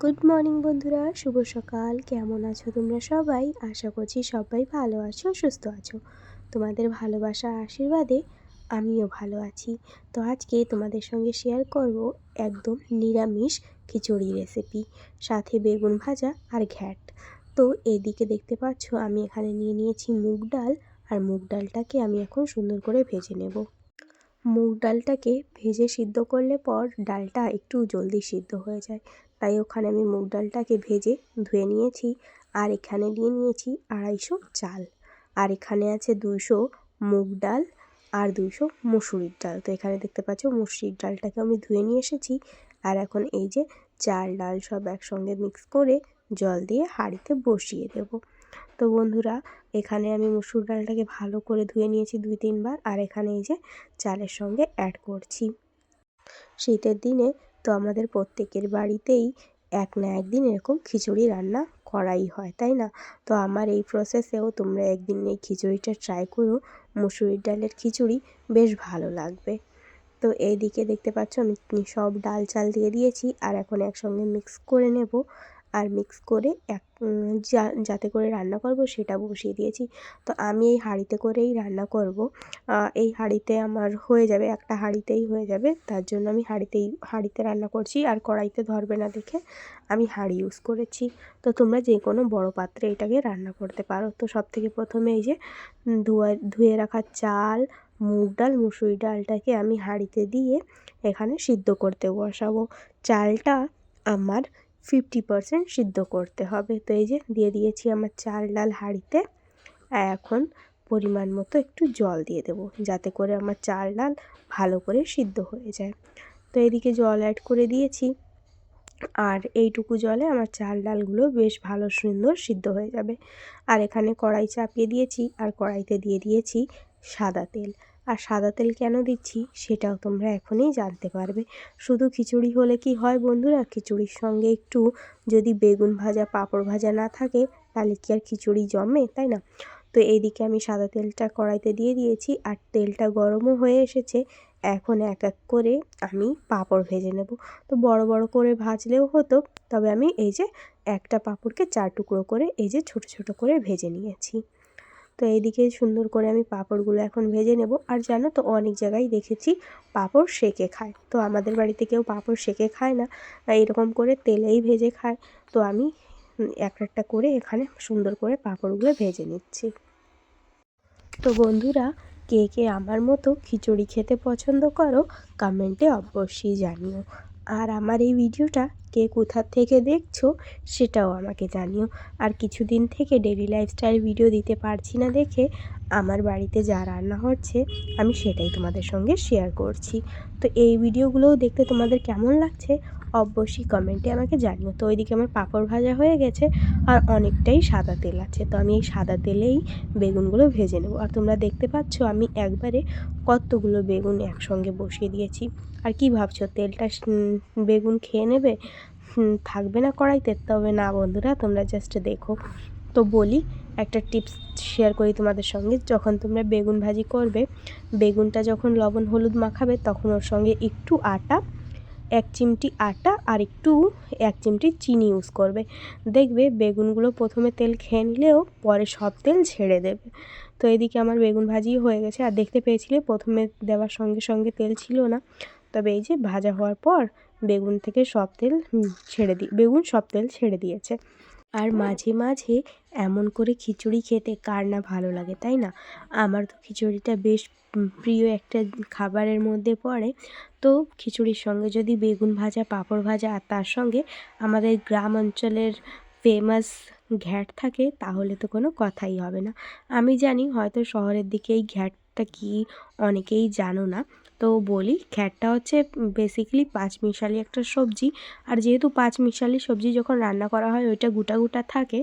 Good morning বন্ধুরা। শুভ সকাল। কেমন আছো তোমরা সবাই? আশা করছি সবাই ভালো আছো, সুস্থ আছো। তোমাদের ভালোবাসা আশীর্বাদে আমিও ভালো আছি। তো আজকে তোমাদের সঙ্গে শেয়ার করব একদম নিরামিষ খিচুড়ি রেসিপি সাথে বেগুন ভাজা আর ঘ্যাট। তো এদিকে দেখতে পাচ্ছ, আমি এখানে নিয়ে নিয়েছি মুগ ডাল, আর মুগ ডালটাকে আমি এখন সুন্দর করে ভেজে নেব। মুগ ডালটাকে ভেজে সিদ্ধ করলে পর ডালটা একটু জলদি সিদ্ধ হয়ে যায়। তাই ওখানে আমি মুগ ডালটাকে ভেজে ধুয়ে নিয়েছি আর এখানে নিয়ে নিয়েছি আড়াইশো চাল। আর এখানে আছে দুশো মুগ ডাল আর দুশো মুসুরির ডাল। তো এখানে দেখতে পাচ্ছ মুসুরির ডালটাকে আমি ধুয়ে নিয়ে এসেছি। আর এখন এই যে চাল, ডাল সব একসঙ্গে মিক্স করে জল দিয়ে হাঁড়িতে বসিয়ে দেব। তো বন্ধুরা, এখানে আমি মুসুর ডালটাকে ভালো করে ধুয়ে নিয়েছি দুই, তিনবার। আর এখানে এই যে চালের সঙ্গে অ্যাড করছি। শীতের দিনে তো আমাদের প্রত্যেকের বাড়িতেই এক না একদিন এরকম খিচুড়ি রান্না করাই হয়, তাই না? তো আমার এই প্রসেসেও তোমরা একদিন এই খিচুড়িটা ট্রাই করো। মুসুরির ডালের খিচুড়ি বেশ ভালো লাগবে। তো এইদিকে দেখতে পাচ্ছ আমি সব ডাল চাল দিয়ে দিয়েছি আর এখন একসঙ্গে মিক্স করে নেব। আর মিক্স করে এক যাতে করে রান্না করব সেটা বসিয়ে দিয়েছি। তো আমি এই হাঁড়িতে করেই রান্না করব। এই হাঁড়িতে আমার হয়ে যাবে, একটা হাঁড়িতেই হয়ে যাবে। তার জন্য আমি হাঁড়িতেই, হাঁড়িতে রান্না করছি। আর কড়াইতে ধরবে না দেখে আমি হাঁড়ি ইউজ করেছি। তো তোমরা যে কোনো বড় পাত্রে এটাকে রান্না করতে পারো। তো সব থেকে প্রথমে এই যে ধোয়া, ধুয়ে রাখা চাল, মুগ ডাল, মুসুরি ডালটাকে আমি হাঁড়িতে দিয়ে এখানে সিদ্ধ করতে বসাবো। চালটা আমার ফিফটি পারসেন্ট সিদ্ধ করতে হবে। তো এই যে দিয়ে দিয়েছি আমার চাল ডাল হাঁড়িতে। এখন পরিমাণ মতো একটু জল দিয়ে দেবো যাতে করে আমার চাল ডাল ভালো করে সিদ্ধ হয়ে যায়। তো এদিকে জল অ্যাড করে দিয়েছি। আর এইটুকু জলে আমার চাল ডালগুলো বেশ ভালো সুন্দর সিদ্ধ হয়ে যাবে। আর এখানে কড়াই চাপিয়ে দিয়েছি আর কড়াইতে দিয়ে দিয়েছি সাদা তেল। আর সাদা তেল কেন দিচ্ছি সেটাও তোমরা এখনই জানতে পারবে। শুধু খিচুড়ি হলে কি হয় বন্ধুরা? খিচুড়ির সঙ্গে একটু যদি বেগুন ভাজা, পাঁপড় ভাজা না থাকে তাহলে কি আর খিচুড়ি জমে, তাই না? তো এইদিকে আমি সাদা তেলটা কড়াইতে দিয়ে দিয়েছি আর তেলটা গরমও হয়ে এসেছে। এখন এক এক করে আমি পাঁপড় ভেজে নেব। তো বড় বড় করে ভাজলেও হতো, তবে আমি এই যে একটা পাঁপড়কে চার টুকরো করে এই যে ছোট ছোট করে ভেজে নিয়েছি। তো এইদিকে সুন্দর করে আমি পাঁপড়গুলো এখন ভেজে নেব। আর জানো তো, অনেক জায়গায় দেখেছি পাঁপড় সেকে খায়। তো আমাদের বাড়িতে কেউ পাঁপড় সেকে খায় না। এরকম করে তেলেই ভেজে খায়। তো আমি এক একটা করে এখানে সুন্দর করে পাঁপড়গুলো ভেজে নিচ্ছি। তো বন্ধুরা, কে কে আমার মতো খিচুড়ি খেতে পছন্দ করো কমেন্টে অবশ্যই জানিও। আর আমার এই ভিডিওটা কে কোথা থেকে দেখছ সেটাও আমাকে জানিও। আর কিছুদিন থেকে ডেলি লাইফস্টাইল ভিডিও দিতে পারছি না দেখে আমার বাড়িতে যা রান্না হচ্ছে আমি সেটাই তোমাদের সঙ্গে শেয়ার করছি। তো এই ভিডিওগুলোও দেখতে তোমাদের কেমন লাগছে অবশ্যই কমেন্টে আমাকে জানিও। তো ওইদিকে আমার পাঁপড় ভাজা হয়ে গেছে আর অনেকটাই সাদা তেল আছে। তো আমি এই সাদা তেলেই বেগুনগুলো ভেজে নেব। আর তোমরা দেখতে পাচ্ছ আমি একবারে কতগুলো বেগুন একসঙ্গে বসিয়ে দিয়েছি। আর কি ভাবছ, তেলটা বেগুন খেয়ে নেবে? থাকবে না কড়াইতে তবে না বন্ধুরা, তোমরা জাস্ট দেখো। তো বলি, একটা টিপস শেয়ার করি তোমাদের সঙ্গে। যখন তোমরা বেগুন ভাজি করবে, বেগুনটা যখন লবণ হলুদ মাখাবে, তখন ওর সঙ্গে একটু আটা, এক চিমটি আটা আর একটু, এক চিমটি চিনি ইউজ করবে। দেখবে বেগুনগুলো প্রথমে তেল খেয়ে নিলেও পরে সব তেল ছেড়ে দেবে। তো এদিকে আমার বেগুন ভাজি হয়ে গেছে। আর দেখতে পেয়েছিলে, প্রথমে দেওয়ার সঙ্গে সঙ্গে তেল ছিল না। তবে এই যে ভাজা হওয়ার পর বেগুন থেকে সব তেল ছেড়ে দি, বেগুন সব তেল ছেড়ে দিয়েছে। আর মাঝে মাঝে এমন করে খিচুড়ি খেতে কার না ভালো লাগে, তাই না? আমার তো খিচুড়িটা বেশ প্রিয় একটা খাবারের মধ্যে পড়ে। তো খিচুড়ির সঙ্গে যদি বেগুন ভাজা, পাঁপড় ভাজা আর তার সঙ্গে আমাদের গ্রাম অঞ্চলের ফেমাস ঘ্যাট থাকে, তাহলে তো কোনো কথাই হবে না। আমি জানি হয়তো শহরের দিকে এই ঘ্যাটটা কি অনেকেই জানো না তো বলি খ্যারটা হচ্ছে বেসিক্যালি পাঁচমিশালি একটা সবজি। আর যেহেতু পাঁচমিশালি সবজি যখন রান্না করা হয়, ওইটা গোটা গোটা থাকে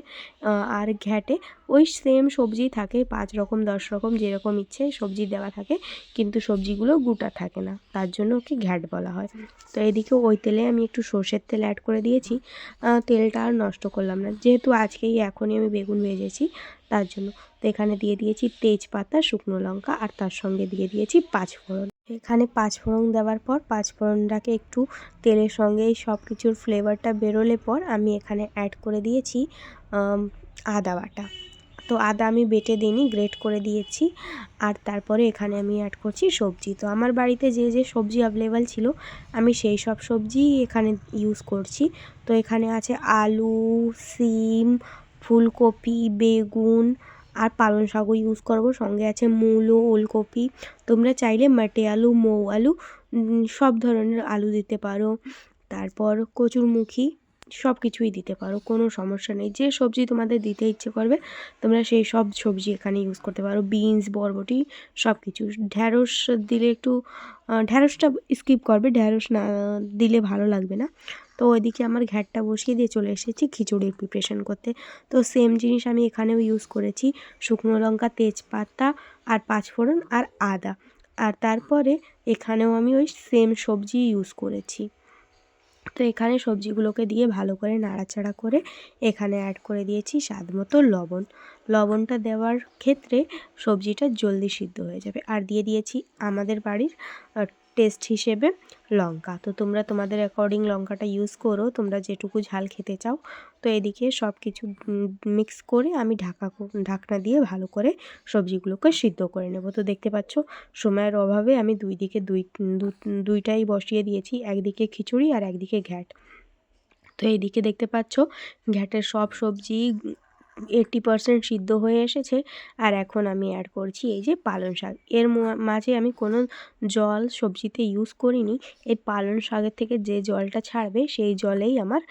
আর ঘ্যাটে ওই সেম সবজি থাকে, পাঁচ রকম, দশ রকম যেরকম ইচ্ছে সবজি দেওয়া থাকে, কিন্তু সবজিগুলো গোটা থাকে না। তার জন্য ওকে ঘ্যাট বলা হয়। তো এদিকে ওই তেলে আমি একটু সর্ষের তেল অ্যাড করে দিয়েছি। তেলটা আর নষ্ট করলাম না। যেহেতু আজকেই এখনই আমি বেগুন ভেজেছি, তার জন্য। তো এখানে দিয়ে দিয়েছি তেজপাতা, শুকনো লঙ্কা, আর তার সঙ্গে দিয়ে দিয়েছি পাঁচফোড়ন। এখানে পাঁচফোড়ন দেওয়ার পর পাঁচফোড়নটাকে একটু তেলের সঙ্গে সব কিছুর ফ্লেভারটা বেরোলে পর আমি এখানে অ্যাড করে দিয়েছি আদা বাটা। তো আদা আমি বেটে দিইনি গ্রেট করে দিয়েছি। আর তারপরে এখানে আমি অ্যাড করছি সবজি। তো আমার বাড়িতে যে যে সবজি অ্যাভেলেবেল ছিল, আমি সেই সব সবজি এখানে ইউজ করছি। তো এখানে আছে আলু, সিম, ফুলকপি, বেগুন আর পালং শাকও ইউজ করব। সঙ্গে আছে মূলো, ওলকপি। তোমরা চাইলে মাটে আলু, মৌ আলু সব ধরনের আলু দিতে পারো। তারপর কচুরমুখী সব কিছুই দিতে পারো, কোনো সমস্যা নেই। যে সবজি তোমাদের দিতে ইচ্ছে করবে, তোমরা সেই সব সবজি এখানে ইউজ করতে পারো। বিনস, বরবটি সব কিছু ঢ্যাঁড়স দিলে একটু ঢ্যাঁড়সটা স্কিপ করবে। ঢ্যাঁড়স না দিলে ভালো লাগবে না। তো ওইদিকে আমার ঘ্যাটটা বসিয়ে দিয়ে চলে এসেছি খিচুড়ির প্রিপারেশন করতে। তো সেম জিনিস আমি এখানেও ইউজ করেছি। শুকনো লঙ্কা, তেজপাতা আর পাঁচফোড়ন আর আদা। আর তারপরে এখানেও আমি ওই সেম সবজি ইউজ করেছি। তো এখানে সবজিগুলোকে দিয়ে ভালো করে নাড়াচাড়া করে এখানে অ্যাড করে দিয়েছি স্বাদ মতো লবণ। লবণটা দেওয়ার ক্ষেত্রে সবজিটা জলদি সিদ্ধ হয়ে যাবে। আর দিয়ে দিয়েছি আমাদের বাড়ির টেস্ট হিসেবে লঙ্কা। তো তোমরা তোমাদের অ্যাকর্ডিং লঙ্কাটা ইউজ করো, তোমরা যেটুকু ঝাল খেতে চাও। তো এদিকে সব কিছু মিক্স করে আমি ঢাকা ঢাকনা দিয়ে ভালো করে সবজিগুলোকে সিদ্ধ করে নেব। তো দেখতে পাচ্ছ, সময়ের অভাবে আমি দুই দিকে দুই দুইটাই বসিয়ে দিয়েছি, একদিকে খিচুড়ি আর একদিকে ঘ্যাট। তো এইদিকে দেখতে পাচ্ছ, ঘ্যাটের সব সবজি এইট্টি পারসেন্ট সিদ্ধ হয়ে এসেছে, আর এখন আমি অ্যাড করছি এই যে পালং শাক। এর মাঝে আমি কোনো জল সবজিতে ইউজ করিনি, এই পালং শাকের থেকে যে জলটা ছাড়বে, সেই জলেই আমার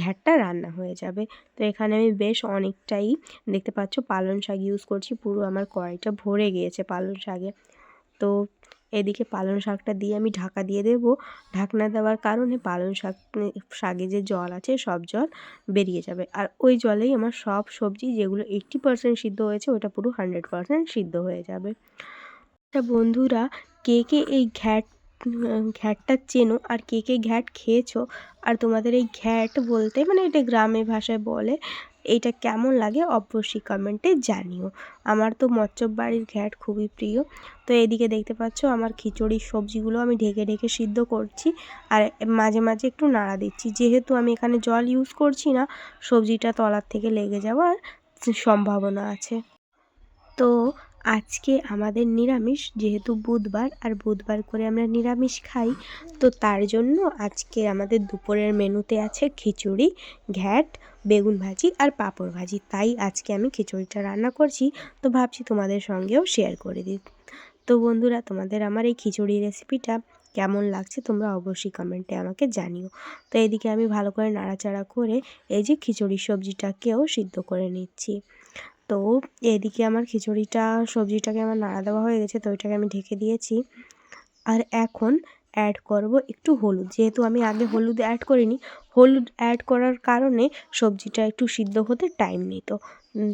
ঘ্যাটটা রান্না হয়ে যাবে। তো এখানে আমি বেশ অনেকটাই দেখতে পাচ্ছ পালং শাক ইউজ করছি, পুরো আমার কড়াইটা ভরে গিয়েছে পালং শাকে। তো এদিকে পালং শাকটা দিয়ে আমি ঢাকা দিয়ে দেব। ঢাকনা দেওয়ার কারণে পালং শাক, শাকে যে জল আছে, সব জল বেরিয়ে যাবে। আর ওই জলেই আমার সব সবজি যেগুলো এইট্টি পারসেন্ট সিদ্ধ হয়েছে, ওটা পুরো হান্ড্রেড পারসেন্ট সিদ্ধ হয়ে যাবে। আচ্ছা বন্ধুরা, কে কে এই ঘ্যাট, ঘ্যাটটা চেনো আর কে কে ঘ্যাট খেয়েছো? আর তোমাদের এই ঘ্যাট বলতে মানে এটা গ্রামে ভাষায় বলে এইটা কেমন লাগে অবশ্যই কমেন্টে জানিও। আমার তো মচ্চব বাড়ির ঘ্যাট খুবই প্রিয়। তো এদিকে দেখতে পাচ্ছ আমার খিচুড়ির সবজিগুলো আমি ঢেকে ঢেকে সিদ্ধ করছি। আর মাঝে মাঝে একটু নাড়া দিচ্ছি। যেহেতু আমি এখানে জল ইউজ করছি না, সবজিটা তলার থেকে লেগে যাওয়ার সম্ভাবনা আছে। তো আজকে আমাদের নিরামিষ, যেহেতু বুধবার, আর বুধবার করে আমরা নিরামিষ খাই, তো তার জন্য আজকে আমাদের দুপুরের মেনুতে আছে খিচুড়ি, ঘ্যাট, বেগুন ভাজি আর পাঁপড় ভাজি। তাই আজকে আমি খিচুড়িটা রান্না করছি, তো ভাবছি তোমাদের সঙ্গেও শেয়ার করে দিই। তো বন্ধুরা, তোমাদের আমার এই খিচুড়ি রেসিপিটা কেমন লাগছে তোমরা অবশ্যই কমেন্টে আমাকে জানিও। তো এদিকে আমি ভালো করে নাড়াচাড়া করে এই যে খিচুড়ির সবজিটাকেও সিদ্ধ করে নিচ্ছি। তো এদিকে আমার খিচুড়িটা, সবজিটাকে আমার নাড়া দেওয়া হয়ে গেছে, তো ওইটাকে আমি ঢেকে দিয়েছি। আর এখন অ্যাড করব একটু হলুদ। যেহেতু আমি আগে হলুদ অ্যাড করিনি, হলুদ অ্যাড করার কারণে সবজিটা একটু সিদ্ধ হতে টাইম নিত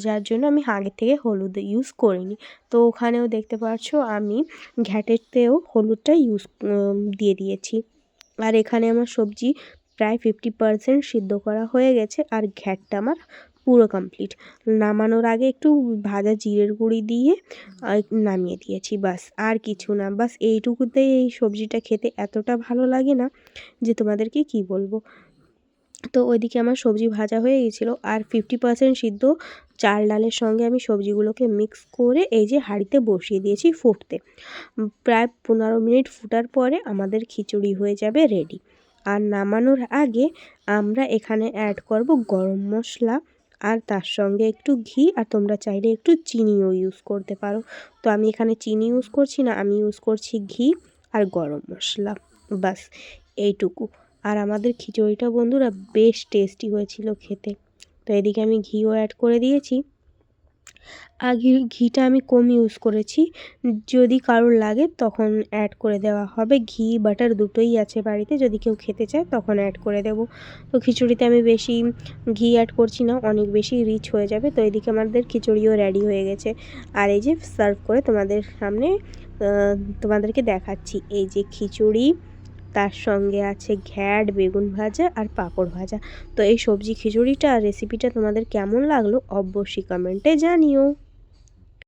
যার জন্য আমি আগে থেকে হলুদ ইউজ করিনি। তো ওখানেও দেখতে পাচ্ছ আমি ঘ্যাটেতেও হলুদটা ইউজ দিয়ে দিয়েছি। আর এখানে আমার সবজি প্রায় ফিফটি পারসেন্ট সিদ্ধ করা হয়ে গেছে, আর ঘ্যাটটা আমার পুরো কমপ্লিট নামানোর আগে একটু ভাজা জিরের গুঁড়ি দিয়ে নামিয়ে দিয়েছি, বাস। আর কিছু না, বাস। এইটুকুতেই এই সবজিটা খেতে এতটা ভালো লাগে না যে তোমাদেরকে কি বলব। তো ওইদিকে আমার সবজি ভাজা হয়ে গেছিল আর ফিফটি পার্সেন্ট সিদ্ধ চাল ডালের সঙ্গে আমি সবজিগুলোকে মিক্স করে এই যে হাঁড়িতে বসিয়ে দিয়েছি ফুটতে। প্রায় পনেরো মিনিট ফুটার পরে আমাদের খিচুড়ি হয়ে যাবে রেডি আর নামানোর আগে আমরা এখানে অ্যাড করব গরম মশলা আর তার সঙ্গে একটু ঘি আর তোমরা চাইলে একটু চিনিও ইউজ করতে পারো। তো আমি এখানে চিনি ইউজ করছি না, আমি ইউজ করছি ঘি আর গরম মশলা। বাস এইটুকু। আর আমাদের খিচুড়িটা বন্ধুরা বেশ টেস্টি হয়েছিল খেতে। তো এদিকে আমি ঘিও অ্যাড করে দিয়েছি। ঘি, ঘিটা আমি কম ইউজ করেছি। যদি কারোর লাগে, তখন অ্যাড করে দেওয়া হবে। ঘি বাটার দুটোই আছে বাড়িতে। যদি কেউ খেতে চায়, তখন অ্যাড করে দেব। তো খিচুড়িতে আমি বেশি ঘি অ্যাড করছি না, অনেক বেশি রিচ হয়ে যাবে। তো এদিকে আমাদের খিচুড়িও রেডি হয়ে গেছে। আর এই যে সার্ভ করে তোমাদের সামনে তোমাদেরকে দেখাচ্ছি। এই যে খিচুড়ি তার সঙ্গে আছে ঘ্যাট, বেগুন ভাজা আর পাঁপড় ভাজা। তো এই সবজি খিচুড়িটা রেসিপিটা তোমাদের কেমন লাগল অবশ্যই কমেন্টে জানিও।